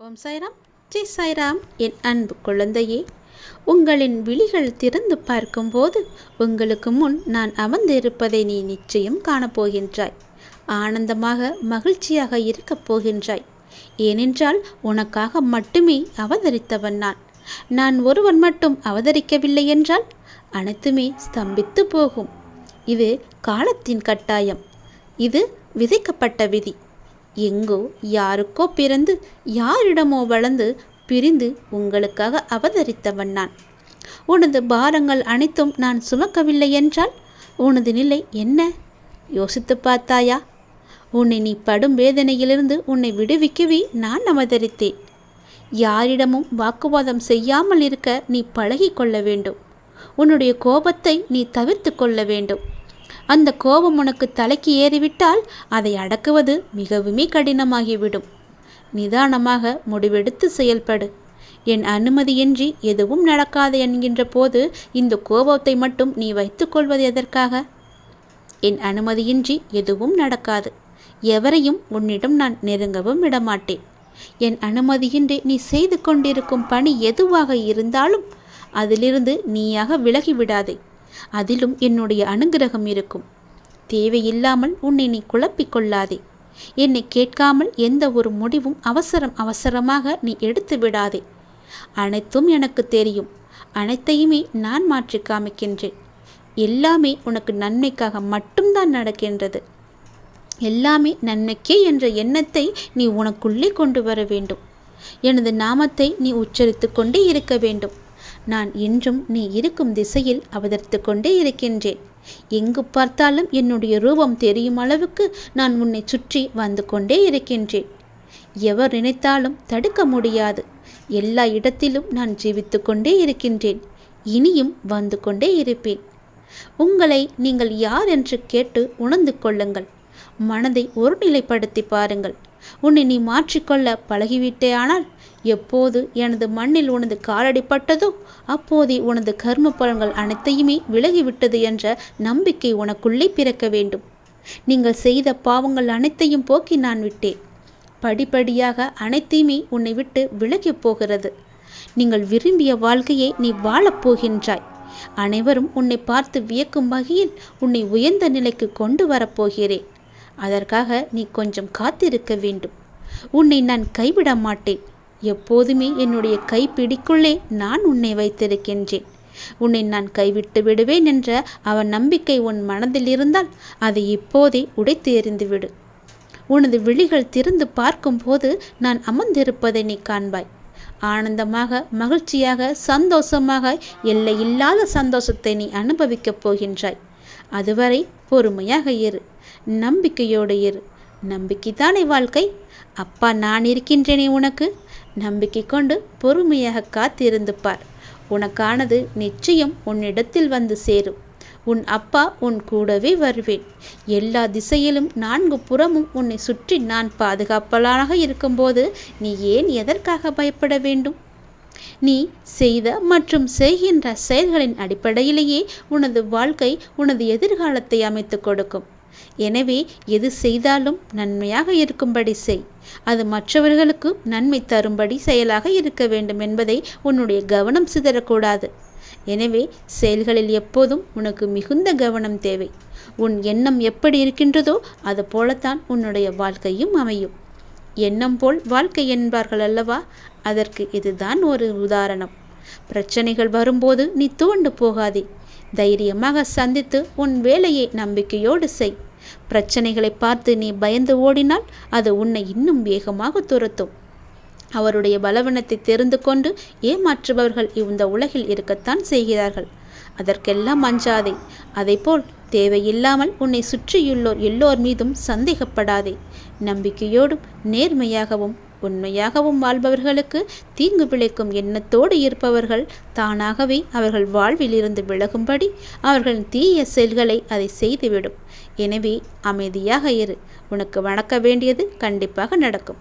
ஓம் சாய்ராம். ஜெய் சாய்ராம். என் அன்பு குழந்தையே உங்களின் விழிகள் திறந்து பார்க்கும்போது உங்களுக்கு முன் நான் அமர்ந்திருப்பதை நீ நிச்சயம் காணப்போகின்றாய். ஆனந்தமாக மகிழ்ச்சியாக இருக்கப் போகின்றாய். ஏனென்றால் உனக்காக மட்டுமே அவதரித்தவன் நான். நான் ஒருவன் மட்டும் அவதரிக்கவில்லை என்றால் அனைத்துமே ஸ்தம்பித்து போகும். இது காலத்தின் கட்டாயம். இது விதைக்கப்பட்ட விதி. எங்கோ யாருக்கோ பிறந்து யாரிடமோ வளர்ந்து பிரிந்து உங்களுக்காக அவதரித்தவன் நான். உனது பாரங்கள் அனைத்தும் நான் சுமக்கவில்லை என்றால் உனது நிலை என்ன? யோசித்து பார்த்தாயா? உன்னை நீ படும் வேதனையிலிருந்து உன்னை விடுவிக்கவே நான் அவதரித்தேன். யாரிடமும் வாக்குவாதம் செய்யாமல் இருக்க நீ பழகி கொள்ள வேண்டும். உன்னுடைய கோபத்தை நீ தவிர்த்து கொள்ள வேண்டும். அந்த கோபம் உனக்கு தலைக்கு ஏறிவிட்டால் அதை அடக்குவது மிகவுமே கடினமாகிவிடும். நிதானமாக முடிவெடுத்து செயல்படு. என் அனுமதியின்றி எதுவும் நடக்காது என்கின்ற போது இந்த கோபத்தை மட்டும் நீ வைத்துக்கொள்வது எதற்காக? என் அனுமதியின்றி எதுவும் நடக்காது. எவரையும் உன்னிடம் நான் நெருங்கவும் விடமாட்டேன். என் அனுமதியின்றி நீ செய்து கொண்டிருக்கும் பணி எதுவாக இருந்தாலும் அதிலிருந்து நீயாக விலகிவிடாதே. அதிலும் என்னுடைய அனுகிரகம் இருக்கும். தேவையில்லாமல் உன்னை நீ குழப்பிக் கொள்ளாதே. என்னை கேட்காமல் எந்த ஒரு முடிவும் அவசரம் அவசரமாக நீ எடுத்து விடாதே. அனைத்தும் எனக்கு தெரியும். அனைத்தையுமே நான் மாற்றி காமிக்கின்றேன். எல்லாமே உனக்கு நன்மைக்காக மட்டும்தான் நடக்கின்றது. எல்லாமே நன்மைக்கே என்ற எண்ணத்தை நீ உனக்குள்ளே கொண்டு வர வேண்டும். எனது நாமத்தை நீ உச்சரித்து கொண்டே இருக்க வேண்டும். நான் இன்றும் நீ இருக்கும் திசையில் அவதரித்து கொண்டே இருக்கின்றேன். எங்கு பார்த்தாலும் என்னுடைய ரூபம் தெரியும் அளவுக்கு நான் உன்னை சுற்றி வந்து கொண்டே இருக்கின்றேன். எவர் நினைத்தாலும் தடுக்க முடியாது. எல்லா இடத்திலும் நான் ஜீவித்து கொண்டே இருக்கின்றேன். இனியும் வந்து கொண்டே இருப்பேன். உங்களை நீங்கள் யார் என்று கேட்டு உணர்ந்து கொள்ளுங்கள். மனதை ஒருநிலைப்படுத்தி பாருங்கள். உன்னை நீ மாற்றிக்கொள்ள பழகிவிட்டே ஆனால் எப்போது எனது மண்ணில் உனது காலடிப்பட்டதோ அப்போதே உனது கர்ம பலன்கள் அனைத்தையுமே விலகிவிட்டது என்ற நம்பிக்கை உனக்குள்ளே பிறக்க வேண்டும். நீங்கள் செய்த பாவங்கள் அனைத்தையும் போக்கி நான் விட்டேன். படிப்படியாக அனைத்தையுமே உன்னை விட்டு விலகிப் போகிறது. நீங்கள் விரும்பிய வாழ்க்கையை நீ வாழப் போகின்றாய். அனைவரும் உன்னை பார்த்து வியக்கும் வகையில் உன்னை உயர்ந்த நிலைக்கு கொண்டு வரப்போகிறேன் அதற்காக நீ கொஞ்சம் காத்திருக்க வேண்டும். உன்னை நான் கைவிட மாட்டேன். எப்போதுமே என்னுடைய கைப்பிடிக்குள்ளே நான் உன்னை வைத்திருக்கின்றேன். உன்னை நான் கைவிட்டு விடுவேன் என்ற அவன் நம்பிக்கை உன் மனதில் இருந்தால் அதை இப்போதே உடைத்து எறிந்துவிடு. உனது விழிகள் திறந்து பார்க்கும்போது நான் அமர்ந்திருப்பதை நீ காண்பாய். ஆனந்தமாக மகிழ்ச்சியாக சந்தோஷமாக எல்லையில்லாத சந்தோஷத்தை நீ அனுபவிக்கப் போகின்றாய். அதுவரை பொறுமையாக இரு. நம்பிக்கையோடு இரு. நம்பிக்கைதானே வாழ்க்கை? அப்பா நான் இருக்கின்றேனே உனக்கு? நம்பிக்கை கொண்டு பொறுமையாக காத்திருந்து பார். உனக்கானது நிச்சயம் உன்னிடத்தில் வந்து சேரும். உன் அப்பா உன் கூடவே வருவேன். எல்லா திசையிலும் நான்கு புறமும் உன்னை சுற்றி நான் பாதுகாப்பலாக இருக்கும்போது நீ ஏன் எதற்காக பயப்பட வேண்டும்? நீ செய்த மற்றும் செய்கின்ற செயல்களின் அடிப்படையிலேயே உனது வாழ்க்கை உனது எதிர்காலத்தை அமைத்து கொடுக்கும். எனவே எது செய்தாலும் நன்மையாக இருக்கும்படி செய். அது மற்றவர்களுக்கு நன்மை தரும்படி செயலாக இருக்க வேண்டும் என்பதை உன்னுடைய கவனம் சிதறக்கூடாது. எனவே செயல்களில் எப்போதும் உனக்கு மிகுந்த கவனம் தேவை. உன் எண்ணம் எப்படி இருக்கின்றதோ அது போலத்தான் உன்னுடைய வாழ்க்கையும் அமையும். எண்ணம் போல் வாழ்க்கை என்பார்கள் அல்லவா? அதற்கு இதுதான் ஒரு உதாரணம். பிரச்சனைகள் வரும்போது நீ துவண்டு போகாதே. தைரியமாக சந்தித்து உன் வேலையை நம்பிக்கையோடு செய். பிரச்சனைகளை பார்த்து நீ பயந்து ஓடினால் அது உன்னை இன்னும் வேகமாக துரத்தும். அவருடைய பலவனத்தை தெரிந்து கொண்டு ஏமாற்றுபவர்கள் இந்த உலகில் இருக்கத்தான் செய்கிறார்கள். அதற்கெல்லாம் அஞ்சாதே. அதைப்போல் தேவையில்லாமல் உன்னை சுற்றியுள்ளோர் எல்லோர் மீதும் சந்தேகப்படாதே. நம்பிக்கையோடும் நேர்மையாகவும் உண்மையாகவும் வாழ்பவர்களுக்கு தீங்கு விளைக்கும் எண்ணத்தோடு இருப்பவர்கள் தானாகவே அவர்கள் வாழ்வில் இருந்து விலகும்படி அவர்கள் தீய செயல்களை அதை செய்துவிடும். எனவே அமைதியாக இரு. உனக்கு வணக்க வேண்டியது கண்டிப்பாக நடக்கும்.